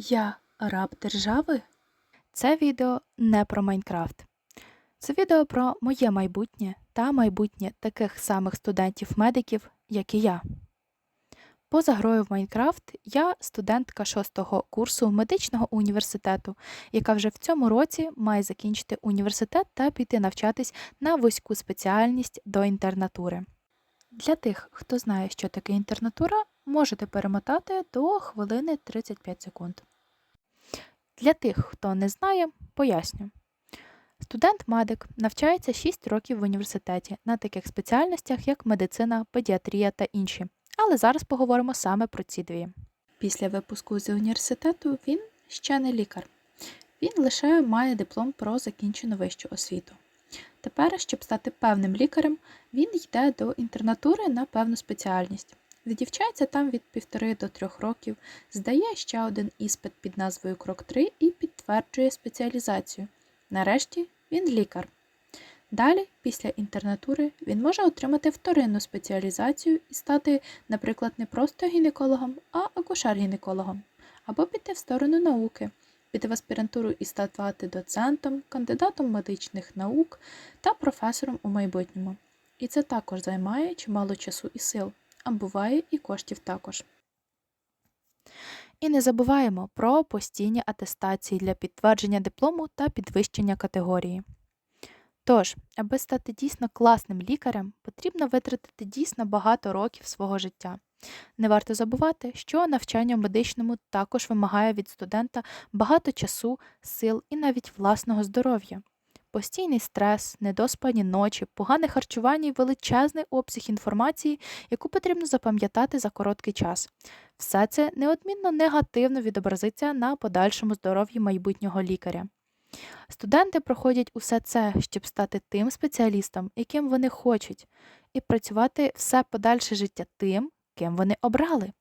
Я раб держави? Це відео не про Майнкрафт. Це відео про моє майбутнє та майбутнє таких самих студентів-медиків, як і я. Поза грою в Майнкрафт я студентка шостого курсу медичного університету, яка вже в цьому році має закінчити університет та піти навчатись на вузьку спеціальність до інтернатури. Для тих, хто знає, що таке інтернатура, можете перемотати до хвилини 35 секунд. Для тих, хто не знає, поясню. Студент-медик навчається 6 років в університеті на таких спеціальностях, як медицина, педіатрія та інші. Але зараз поговоримо саме про ці дві. Після випуску з університету він ще не лікар. Він лише має диплом про закінчену вищу освіту. Тепер, щоб стати певним лікарем, він йде до інтернатури на певну спеціальність. Відівчається там від півтори до трьох років, здає ще один іспит під назвою Крок 3 і підтверджує спеціалізацію. Нарешті він лікар. Далі, після інтернатури, він може отримати вторинну спеціалізацію і стати, наприклад, не просто гінекологом, а акушер-гінекологом, або піти в сторону науки, піти в аспірантуру і стати доцентом, кандидатом медичних наук та професором у майбутньому. І це також займає чимало часу і сил, а буває і коштів також. І не забуваємо про постійні атестації для підтвердження диплому та підвищення категорії. Тож, аби стати дійсно класним лікарем, потрібно витратити дійсно багато років свого життя. Не варто забувати, що навчання в медичному також вимагає від студента багато часу, сил і навіть власного здоров'я. Постійний стрес, недоспані ночі, погане харчування і величезний обсяг інформації, яку потрібно запам'ятати за короткий час. Все це неодмінно негативно відобразиться на подальшому здоров'ї майбутнього лікаря. Студенти проходять усе це, щоб стати тим спеціалістом, яким вони хочуть, і працювати все подальше життя тим, ким вони обрали.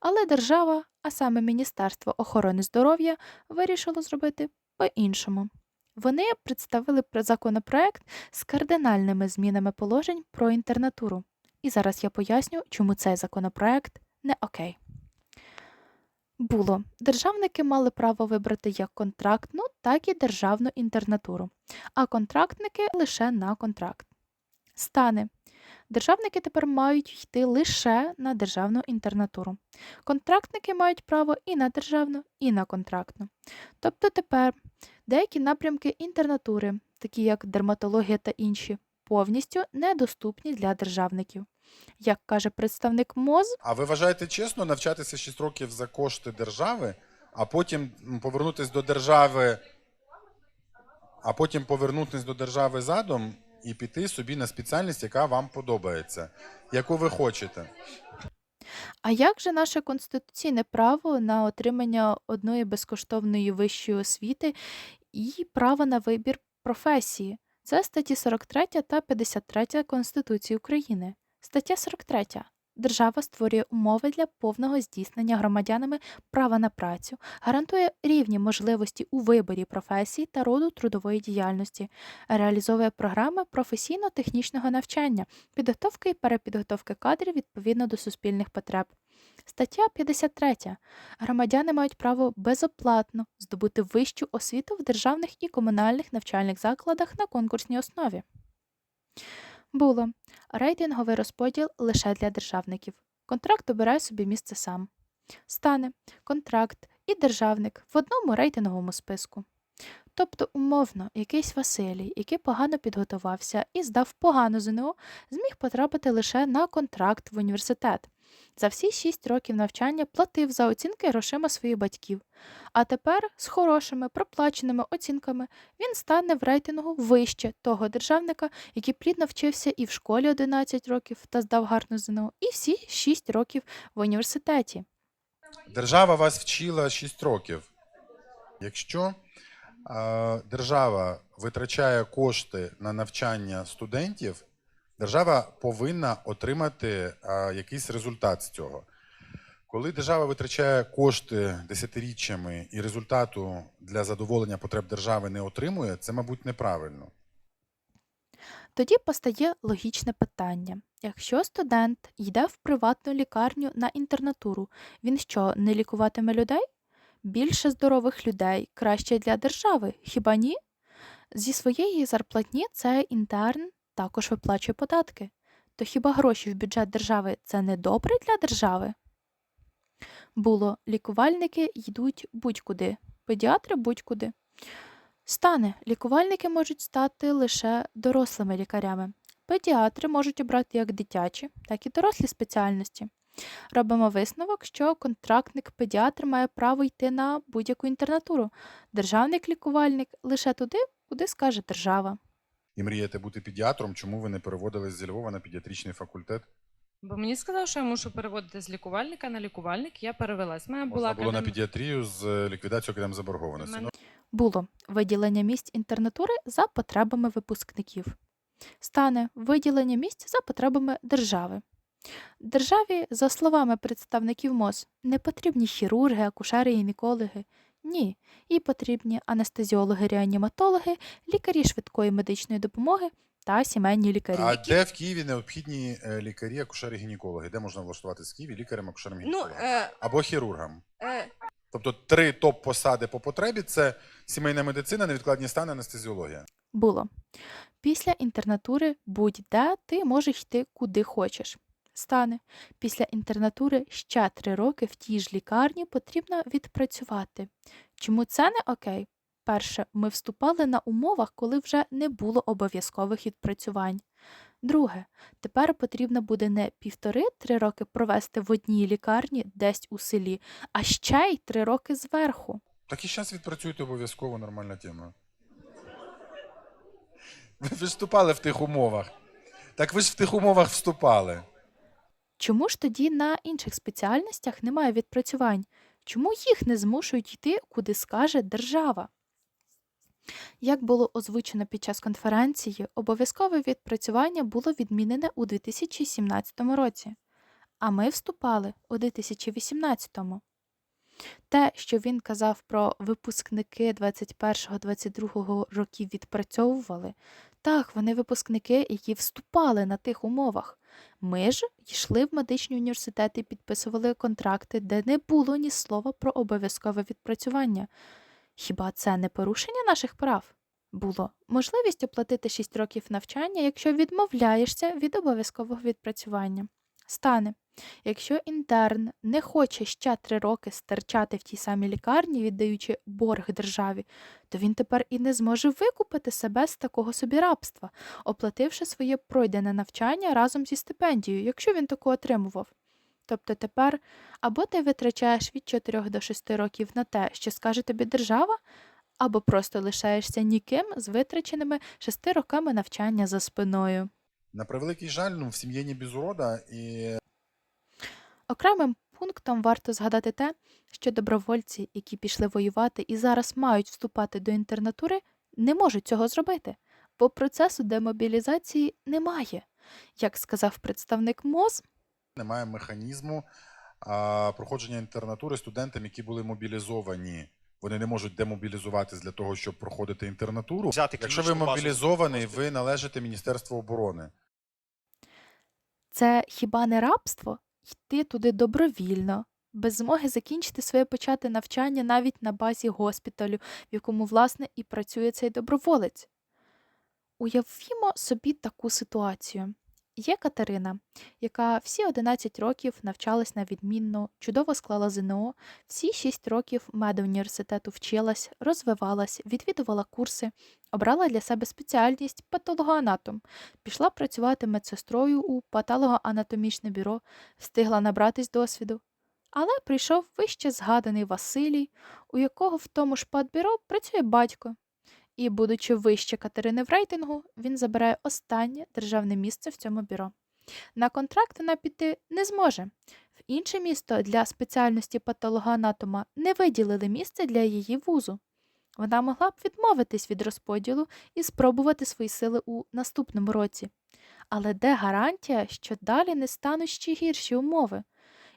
Але держава, а саме Міністерство охорони здоров'я, вирішило зробити по-іншому. Вони представили законопроект з кардинальними змінами положень про інтернатуру. І зараз я поясню, чому цей законопроект не окей. Було. Державники мали право вибрати як контрактну, так і державну інтернатуру, а контрактники лише на контракт. Стане. Державники тепер мають йти лише на державну інтернатуру. Контрактники мають право і на державну, і на контрактну. Тобто тепер деякі напрямки інтернатури, такі як дерматологія та інші, повністю недоступні для державників. Як каже представник МОЗ, А ви вважаєте чесно навчатися 6 років за кошти держави, а потім повернутися до держави, а потім повернутися до держави задом і піти собі на спеціальність, яка вам подобається, яку ви хочете? А як же наше конституційне право на отримання одної безкоштовної вищої освіти і право на вибір професії? Це статті 43 та 53 Конституції України. Стаття 43. Держава створює умови для повного здійснення громадянами права на працю, гарантує рівні можливості у виборі професій та роду трудової діяльності, реалізовує програми професійно-технічного навчання, підготовки і перепідготовки кадрів відповідно до суспільних потреб. Стаття 53. Громадяни мають право безоплатно здобути вищу освіту в державних і комунальних навчальних закладах на конкурсній основі. Було рейтинговий розподіл лише для державників. Контракт обирає собі місце сам. Стане контракт і державник в одному рейтинговому списку. Тобто, умовно, якийсь Василій, який погано підготувався і здав погано ЗНО, зміг потрапити лише на контракт в університет. За всі шість років навчання платив за оцінки грошима своїх батьків. А тепер з хорошими проплаченими оцінками він стане в рейтингу вище того державника, який плідно вчився і в школі 11 років та здав гарну ЗНО, і всі 6 років в університеті. Держава вас вчила 6 років. Якщо держава витрачає кошти на навчання студентів, держава повинна отримати е, якийсь результат з цього. Коли держава витрачає кошти десятиріччями і результату для задоволення потреб держави не отримує, це, мабуть, неправильно. Тоді постає логічне питання: якщо студент йде в приватну лікарню на інтернатуру, він що, не лікуватиме людей? Більше здорових людей краще для держави, хіба ні? Зі своєї зарплатні цей інтерн також виплачує податки. То хіба гроші в бюджет держави це не добре для держави? Було лікувальники йдуть будь-куди, педіатри будь-куди. Стане лікувальники можуть стати лише дорослими лікарями. Педіатри можуть обрати як дитячі, так і дорослі спеціальності. Робимо висновок, що контрактник педіатр має право йти на будь-яку інтернатуру. Державник лікувальник лише туди, куди скаже держава. І мрієте бути педіатром, чому ви не переводились зі Львова на педіатричний факультет? Бо мені сказали, що я мушу переводити з лікувальника на лікувальник, я перевелась. Мене була Можна було на академ- педіатрію з е, ліквідацією окрем заборгованості. Мене- Ну, Було виділення місць інтернатури за потребами випускників. Стане виділення місць за потребами держави. Державі, за словами представників МОЗ, не потрібні хірурги, акушери і гінекологи. Ні, їй потрібні анестезіологи, реаніматологи, лікарі швидкої медичної допомоги та сімейні лікарі. а де в Києві необхідні е, лікарі, акушери, гінекологи? Де можна влаштуватися в Києві лікарем, акушером, Ну, е, Або хірургом? е, Тобто три топ-посади по потребі це сімейна медицина, невідкладні стани, анестезіологія. Було. Після інтернатури будь-де ти можеш йти куди хочеш. Стане. Після інтернатури ще три роки в тій ж лікарні потрібно відпрацювати. Чому це не окей? Перше, ми вступали на умовах, коли вже не було обов'язкових відпрацювань. Друге, тепер потрібно буде не півтори-три роки провести в одній лікарні десь у селі, а ще й три роки зверху. Так і зараз відпрацюєте обов'язково нормальна тема. Ви ж вступали в тих умовах. Так ви ж в тих умовах вступали. Чому ж тоді на інших спеціальностях немає відпрацювань? Чому їх не змушують йти, куди скаже держава? Як було озвучено під час конференції, обов'язкове відпрацювання було відмінене у 2017 році, а ми вступали у 2018. Те, що він казав про випускники 21-22 років відпрацьовували, так, вони випускники, які вступали на тих умовах. Ми ж йшли в медичні університети підписували контракти, де не було ні слова про обов'язкове відпрацювання. Хіба це не порушення наших прав? Було можливість оплатити 6 років навчання, якщо відмовляєшся від обов'язкового відпрацювання. Стане, якщо інтерн не хоче ще 3 роки стерчати в тій самій лікарні, віддаючи борг державі, то він тепер і не зможе викупити себе з такого собі рабства, оплативши своє пройдене навчання разом зі стипендією, якщо він таку отримував. Тобто тепер або ти витрачаєш від 4 до 6 років на те, що скаже тобі держава, або просто лишаєшся ніким з витраченими 6 роками навчання за спиною. На превеликий жаль, ну, в сім'ї не без урода, і Окремим пунктом варто згадати те, що добровольці, які пішли воювати і зараз мають вступати до інтернатури, не можуть цього зробити, бо процесу демобілізації немає. Як сказав представник МОЗ, немає механізму а, проходження інтернатури студентам, які були мобілізовані. Вони не можуть демобілізуватись для того, щоб проходити інтернатуру. Взяти Якщо ви клінічну базу мобілізований, ви належите Міністерству оборони. Це хіба не рабство йти туди добровільно, без змоги закінчити своє почати навчання навіть на базі госпіталю, в якому, власне, і працює цей доброволець. Уявімо собі таку ситуацію. Є Катерина, яка всі 11 років навчалась на відмінно, чудово склала ЗНО, всі 6 років медуніверситету вчилась, розвивалась, відвідувала курси, обрала для себе спеціальність патологоанатом, пішла працювати медсестрою у патологоанатомічне бюро, встигла набратись досвіду. Але прийшов вище згаданий Василій, у якого в тому ж патбюро працює батько. І, будучи вище Катерини в рейтингу, він забирає останнє державне місце в цьому бюро. На контракт вона піти не зможе. В інше місто для спеціальності патологоанатома не виділили місце для її вузу. Вона могла б відмовитись від розподілу і спробувати свої сили у наступному році. Але де гарантія, що далі не стануть ще гірші умови?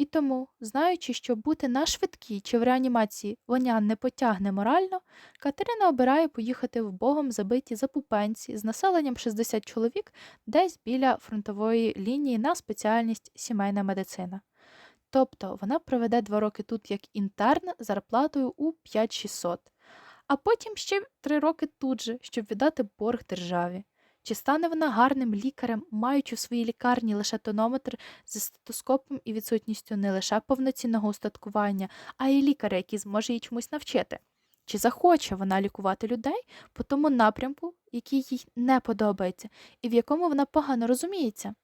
І тому, знаючи, що бути на швидкій чи в реанімації вона не потягне морально, Катерина обирає поїхати в богом забиті запупенці з населенням 60 чоловік десь біля фронтової лінії на спеціальність сімейна медицина. Тобто вона проведе два роки тут як інтерн зарплатою у 5600, а потім ще три роки тут же, щоб віддати борг державі. Чи стане вона гарним лікарем, маючи в своїй лікарні лише тонометр зі стетоскопом і відсутністю не лише повноцінного устаткування, а й лікаря, який зможе її чомусь навчити? Чи захоче вона лікувати людей по тому напрямку, який їй не подобається, і в якому вона погано розуміється?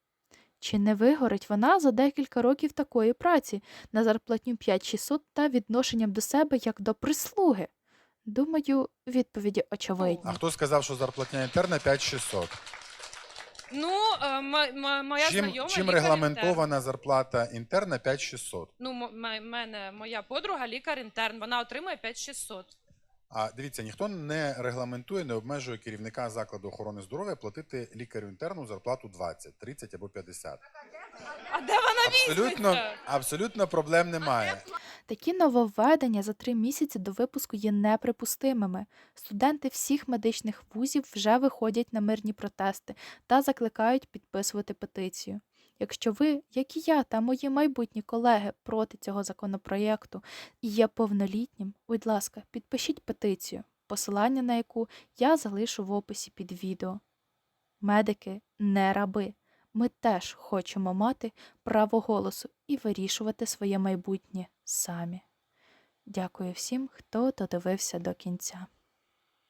Чи не вигорить вона за декілька років такої праці на зарплатню 5600 та відношенням до себе як до прислуги? Думаю, відповіді очевидні. А хто сказав, що зарплатня інтерна 5600? Ну, е, м- м- моя Чим, знайома чим лікар-інтерн. регламентована зарплата інтерна 5600? Ну, м- м- мене моя подруга лікар-інтерн, вона отримує 5600. А дивіться, ніхто не регламентує, не обмежує керівника закладу охорони здоров'я платити лікарю інтерну зарплату 20, 30 або 50. А де вона Абсолютно, візьметься? абсолютно проблем немає. Такі нововведення за три місяці до випуску є неприпустимими. Студенти всіх медичних вузів вже виходять на мирні протести та закликають підписувати петицію. Якщо ви, як і я та мої майбутні колеги, проти цього законопроєкту і є повнолітнім, будь ласка, підпишіть петицію, посилання на яку я залишу в описі під відео. Медики не раби. Ми теж хочемо мати право голосу і вирішувати своє майбутнє самі. Дякую всім, хто додивився до кінця.